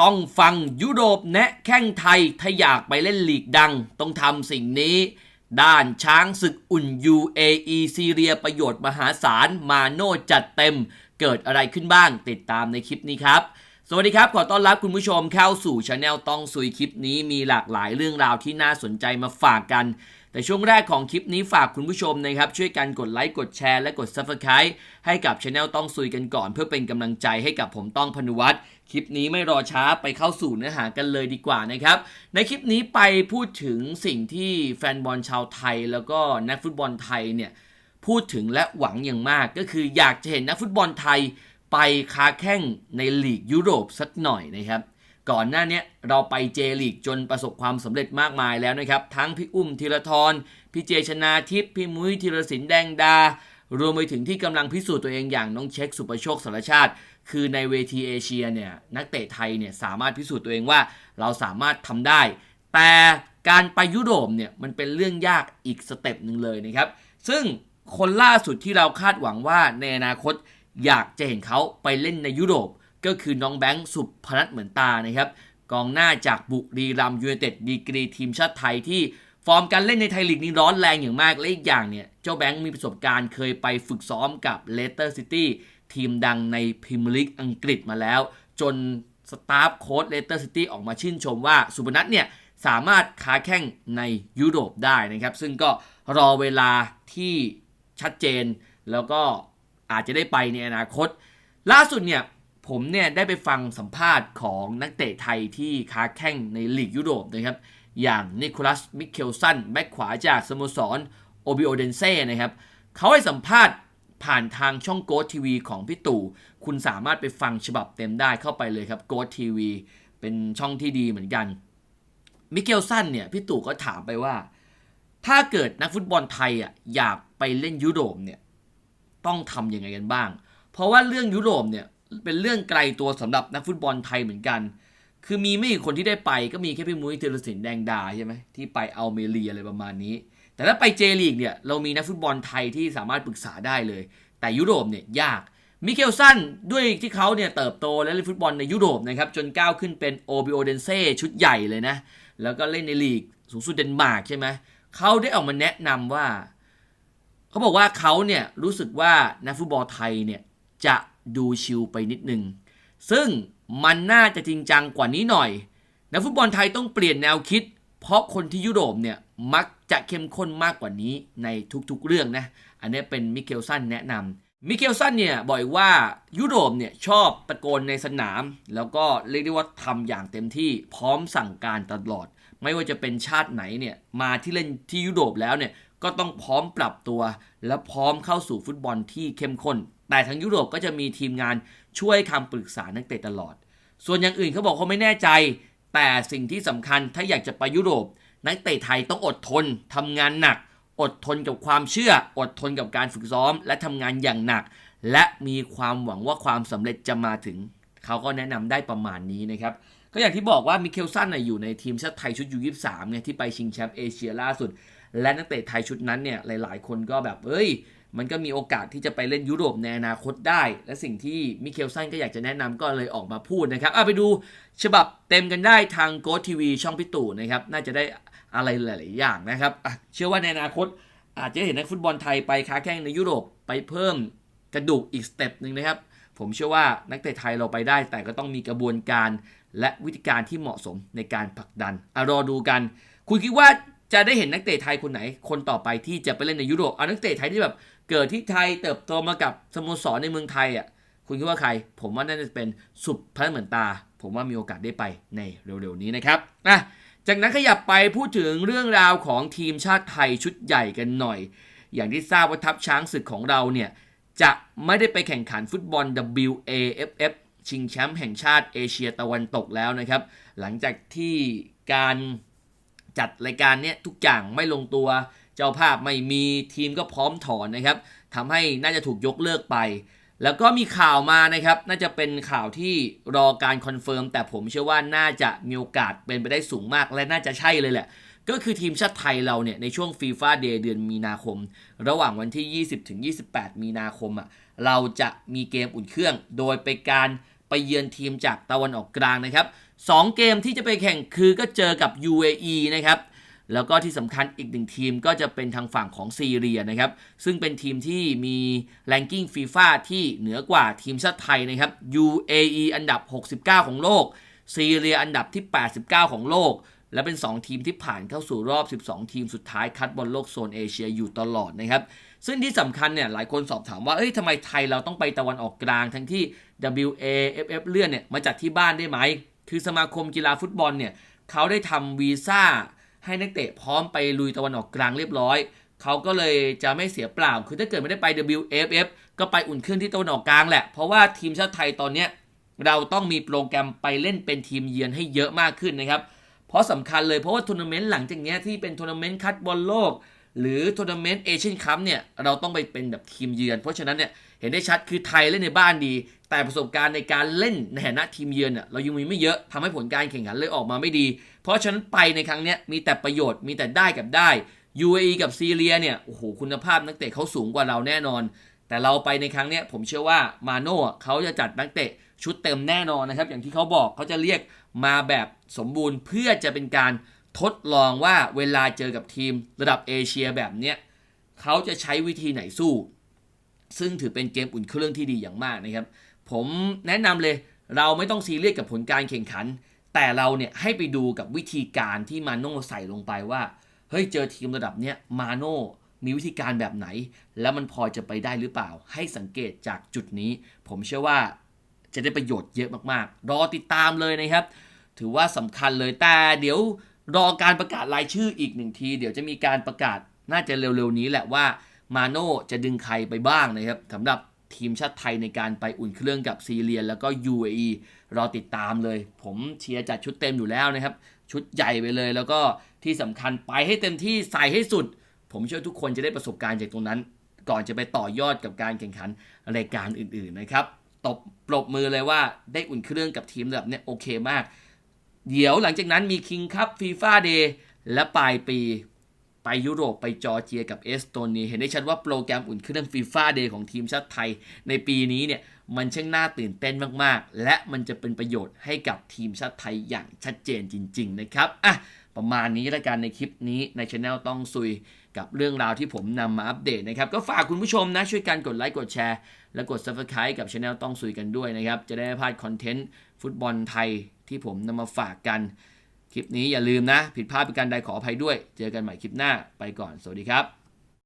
ต้องฟังยุโรปแนะแข้งไทยถ้าอยากไปเล่นลีกดัง ต้องทำสิ่งนี้ ด้านช้างศึกอุ่น UAE ซีเรียประโยชน์มหาศาล มาโน่จัดเต็ม เกิดอะไรขึ้นบ้างติดตามในคลิปนี้ครับ สวัสดีครับ ขอต้อนรับคุณผู้ชมเข้าสู่ช anel ต้องซุยคลิปนี้มีหลากหลายเรื่องราวที่น่าสนใจมาฝากกัน แต่ช่วงแรกของคลิปนี้ฝากคุณผู้ชมนะครับ ช่วยกันกดไลค์กดแชร์และกด Subscribe ให้กับช anel ต้องซุยกันก่อน เพื่อเป็นกำลังใจให้กับผมต้องพนุวัฒน์คลิปนี้ไม่รอช้าไปเข้าสู่เนื้อหากันเลยดีกว่านะครับ ในคลิปนี้ไปพูดถึงสิ่งที่แฟนบอลชาวไทย แล้วก็นักฟุตบอลไทยเนี่ยพูดถึงและหวังอย่างมาก ก็คืออยากจะเห็นนักฟุตบอลไทย ไปค้าแข่งในลีกยุโรปสักหน่อยนะครับ ก่อนหน้านี้เราไปเจลีกจนประสบความสำเร็จมากมายแล้วนะครับ ทั้งพี่อุ้มธีรทรพี่เจชนาทิพย์พี่มุ้ยธีรศิลป์แดงดา รวมไปถึงที่กำลังพิสูจน์ตัวเองอย่างน้องเช็คสุประโชคสารชาติ คือในเวทีเอเชียเนี่ยนักเตะไทยเนี่ยสามารถพิสูจน์ตัวเองว่าเราสามารถทำได้ แต่การไปยุโรปเนี่ยมันเป็นเรื่องยากอีกสเต็ปหนึ่งเลยนะครับ ซึ่งคนล่าสุดที่เราคาดหวังว่าในอนาคต อยากจะเห็นเขาไปเล่นในยุโรป ก็คือน้องแบงค์สุพนัทเหมือนตานะครับกองหน้าจากบุรีรัมย์ยูไนเต็ดดีกรีทีมชาติไทยที่ฟอร์มการเล่นในไทยลีกนี้ร้อนแรงอย่างมาก และอีกอย่างเนี่ย เจ้าแบงค์มีประสบการณ์เคยไปฝึกซ้อมกับเลสเตอร์ซิตี้ทีมดังในพรีเมียร์ลีกอังกฤษมาแล้ว จนสตาฟโค้ชเลสเตอร์ซิตี้ออกมาชื่นชมว่าสุพนัทเนี่ย สามารถค้าแข่งในยุโรปได้นะครับ ซึ่งก็รอเวลาที่ชัดเจนแล้วก็ อาจจะได้ไปในอนาคต ล่าสุดเนี่ยผมเนี่ยได้ไปฟังสัมภาษณ์ของนักเตะไทยที่ค้าแข่งในลีกยุโรปนะครับ อย่างนิโคลัสมิเคลสันแบ็คขวาจากสโมสรโอบิโอเดนเซ่นะครับเขาให้สัมภาษณ์ผ่านทางช่องโก t ทีวีของพี่ตู่ คุณสามารถไปฟังฉบับเต็มได้เข้าไปเลยครับโก t ทีวีเป็นช่องที่ดีเหมือนกัน มิเกลสันเนี่ยพี่ตู่ก็ถามไปว่า ถ้าเกิดนักฟุตบอลไทยอะอยากไปเล่นยุโรปเนี่ย ต้องทำยังไงกันบ้าง เพราะว่าเรื่องยุโรปเนี่ยเป็นเรื่องไกลตัวสำหรับนักฟุตบอลไทยเหมือนกัน คือมีไม่กี่คนที่ได้ไปก็มีแค่พี่มุ้ยเทรศินแดงดาใช่ไหมที่ไปอัลเมรีอะไรประมาณนี้ แต่ถ้าไปเจลีกเนี่ยเรามีนักฟุตบอลไทยที่สามารถปรึกษาได้เลย แต่ยุโรปเนี่ยยากมิเคลสันด้วยที่เขาเนี่ยเติบโตและเล่นฟุตบอลในยุโรปนะครับจนก้าวขึ้นเป็นโอบิโอเดนเซ่ชุดใหญ่เลยนะ แล้วก็เล่นในลีกสูงสุดเดนมาร์กใช่ไหมเขาได้ออกมาแนะนำว่า เขาบอกว่าเขาเนี่ยรู้สึกว่านักฟุตบอลไทยเนี่ยจะดูชิลไปนิดนึง ซึ่งมันน่าจะจริงจังกว่านี้หน่อย นักฟุตบอลไทยต้องเปลี่ยนแนวคิด เพราะคนที่ยุโรปเนี่ยมักจะเข้มข้นมากกว่านี้ในทุกๆเรื่องนะ อันนี้เป็นมิเคลสันแนะนำมิเคลสันเนี่ยบอกว่ายุโรปเนี่ยชอบตะโกนในสนาม แล้วก็เรียกได้ว่าทำอย่างเต็มที่พร้อมสั่งการตลอด ไม่ว่าจะเป็นชาติไหนเนี่ยมาที่เล่นที่ยุโรปแล้วเนี่ย ก็ต้องพร้อมปรับตัว และพร้อมเข้าสู่ฟุตบอลที่เข้มข้น แต่ทั้งยุโรปก็จะมีทีมงานช่วยคำปรึกษานักเตะตลอด ส่วนอย่างอื่นเขาบอกเขาไม่แน่ใจ แต่สิ่งที่สำคัญถ้าอยากจะไปยุโรป นักเตะไทยต้องอดทนทำงานหนัก อดทนกับความเชื่อ อดทนกับการฝึกซ้อม และทำงานอย่างหนัก และมีความหวังว่าความสำเร็จจะมาถึง เขาก็แนะนำได้ประมาณนี้นะครับก็อย่างที่บอกว่ามิเคลสันอยู่ในทีมชาติไทยชุดยู23เนี่ยที่ไปชิงแชมป์เอเชียล่าสุด และนักเตะไทยชุดนั้นเนี่ยหลาย ๆ คนก็แบบเอ้ย มันก็มีโอกาสที่จะไปเล่นยุโรปในอนาคตได้ และสิ่งที่มิเคลสันก็อยากจะแนะนำก็เลยออกมาพูดนะครับเอาไปดูฉบับเต็มกันได้ทางโกทีวีช่องพิตู่นะครับน่าจะได้อะไรหลาย ๆ อย่างนะครับเชื่อว่าในอนาคตอาจจะเห็นนักฟุตบอลไทยไปค้าแข่งในยุโรปไปเพิ่มกระดูกอีกสเต็ปหนึ่งนะครับ ผมเชื่อว่านักเตะไทยเราไปได้ แต่ก็ต้องมีกระบวนการและวิธีการที่เหมาะสมในการผลักดันอรอดูกัน คุณคิดว่า จะได้เห็นนักเตะไทยคนไหน คนต่อไปที่จะไปเล่นในยุโรปเอานักเตะไทยที่แบบเกิดที่ไทยเติบโตมากับสโมสรในเมืองไทยอะคุณคิดว่าใคร ผมว่าน่าจะเป็นสุพนัทเหมือนตา ผมว่ามีโอกาสได้ไปในเร็วๆนี้นะครับอะจากนั้นขยับไปพูดถึงเรื่องราวของทีมชาติไทยชุดใหญ่กันหน่อย อย่างที่ทราบว่าทัพช้างศึกของเราเนี่ยจะไม่ได้ไปแข่งขันฟุตบอล WAFF ชิงแชมป์แห่งชาติเอเชียตะวันตกแล้วนะครับ หลังจากที่การ จัดรายการเนี้ยทุกอย่างไม่ลงตัว เจ้าภาพไม่มีทีมก็พร้อมถอนนะครับทำให้น่าจะถูกยกเลิกไป แล้วก็มีข่าวมานะครับ น่าจะเป็นข่าวที่รอการคอนเฟิร์มแต่ผมเชื่อว่าน่าจะมีโอกาสเป็นไปได้สูงมากและน่าจะใช่เลยแหละก็คือทีมชาติไทยเราเนี่ยในช่วงฟีฟ่าเดย์เดือนมีนาคม ระหว่างวันที่ 20ถึง28 มีนาคมอะเราจะมีเกมอุ่นเครื่อง โดยไปการไปเยือนทีมจากตะวันออกกลางนะครับ สองเกมที่จะไปแข่งคือก็เจอกับ UAE นะครับแล้วก็ที่สำคัญอีกหนึ่งทีมก็จะเป็นทางฝั่งของซีเรียนะครับ ซึ่งเป็นทีมที่มีแรงกิ้งฟีฟ่าที่เหนือกว่าทีมชาติไทยนะครับ UAE อันดับ 69 ของโลก ซีเรียอันดับที่ 89 ของโลก และเป็น 2 ทีมที่ผ่านเข้าสู่รอบ 12 ทีมสุดท้ายคัดบอลโลกโซนเอเชียอยู่ตลอดนะครับ ซึ่งที่สำคัญเนี่ยหลายคนสอบถามว่า เอ้ยทำไมไทยเราต้องไปตะวันออกกลางทั้งที่ WAFF เลื่อนเนี่ยมาจัดที่บ้านได้ไหม คือสมาคมกีฬาฟุตบอลเนี่ยเขาได้ทำวีซ่าให้นักเตะพร้อมไปลุยตะวันออกกลางเรียบร้อย เขาก็เลยจะไม่เสียเปล่า คือถ้าเกิดไม่ได้ไป WFF ก็ไปอุ่นเครื่องที่ตะวันออกกลางแหละ เพราะว่าทีมชาติไทยตอนเนี้ยเราต้องมีโปรแกรมไปเล่นเป็นทีมเยือนให้เยอะมากขึ้นนะครับ เพราะสำคัญเลยเพราะว่าทัวร์นาเมนต์หลังจากนี้ที่เป็นทัวร์นาเมนต์คัดบอลโลก หรือทัวร์นาเมนต์เอเชียนคัพเนี่ยเราต้องไปเป็นแบบทีมเยือน เพราะฉะนั้นเนี่ยเห็นได้ชัดคือไทยเล่นในบ้านดี แต่ประสบการณ์ในการเล่นในฐานะทีมเยือนเนี่ยเรายังมีไม่เยอะทำให้ผลการแข่งขันเลยออกมาไม่ดี เพราะฉะนั้นไปในครั้งเนี้ยมีแต่ประโยชน์มีแต่ได้กับได้ UAE กับซีเรียเนี่ยโอ้โหคุณภาพนักเตะเขาสูงกว่าเราแน่นอน แต่เราไปในครั้งเนี้ยผมเชื่อว่ามาโน่เขาจะจัดนักเตะชุดเต็มแน่นอนนะครับอย่างที่เขาบอกเขาจะเรียกมาแบบสมบูรณ์เพื่อจะเป็นการ ทดลองว่าเวลาเจอกับทีมระดับเอเชียแบบเนี้ยเขาจะใช้วิธีไหนสู้ ซึ่งถือเป็นเกมอุ่นเครื่องที่ดีอย่างมากนะครับ ผมแนะนำเลยเราไม่ต้องซีเรียสกับผลการแข่งขัน แต่เราเนี่ยให้ไปดูกับวิธีการที่มาโน่ใส่ลงไปว่าเฮ้ยเจอทีมระดับเนี้ยมาโน่มีวิธีการแบบไหน แล้วมันพอจะไปได้หรือเปล่า ให้สังเกตจากจุดนี้ ผมเชื่อว่าจะได้ประโยชน์เยอะมากๆ รอติดตามเลยนะครับ ถือว่าสำคัญเลยแต่เดี๋ยว รอการประกาศรายชื่ออีกหนึ่งที เดี๋ยวจะมีการประกาศน่าจะเร็วๆนี้แหละว่ามาโน่จะดึงใครไปบ้างนะครับสำหรับทีมชาติไทยในการไปอุ่นเครื่องกับซีเรีย แล้วก็ UAE รอติดตามเลย ผมเชียร์จัดชุดเต็มอยู่แล้วนะครับ ชุดใหญ่ไปเลย แล้วก็ที่สำคัญไปให้เต็มที่ใส่ให้สุด ผมเชื่อทุกคนจะได้ประสบการณ์จากตรงนั้น ก่อนจะไปต่อยอดกับการแข่งขันรายการอื่นๆนะครับตบปรบมือเลยว่าได้อุ่นเครื่องกับทีมระดับเนี้ยโอเคมาก เดี๋ยวหลังจากนั้นมีคิงคัพฟีฟ่าเดย์และปลายปีไปยุโรปไปจอร์เจียกับเอสโตเนีย เห็นได้ชัดว่าโปรแกรมอุ่นเครื่องฟีฟ่าเดย์ของทีมชาติไทย ในปีนี้เนี่ยมันช่างน่าตื่นเต้นมากๆ และมันจะเป็นประโยชน์ให้กับทีมชาติไทยอย่างชัดเจนจริง ๆ นะครับอะประมาณนี้ละกันในคลิปนี้ในช anel ต้องซุยกับเรื่องราวที่ผมนำมาอัปเดตนะครับ ก็ฝากคุณผู้ชมนะ ช่วยกันกดไลค์กดแชร์ และกด subscribe กับช anel ต้องซุยกันด้วยนะครับ จะได้ไม่พลาดคอนเทนต์ฟุตบอลไทย ที่ผมนำมาฝากกัน คลิปนี้อย่าลืมนะ ผิดพลาดเป็นการใดขออภัยด้วย เจอกันใหม่คลิปหน้าไปก่อน สวัสดีครับ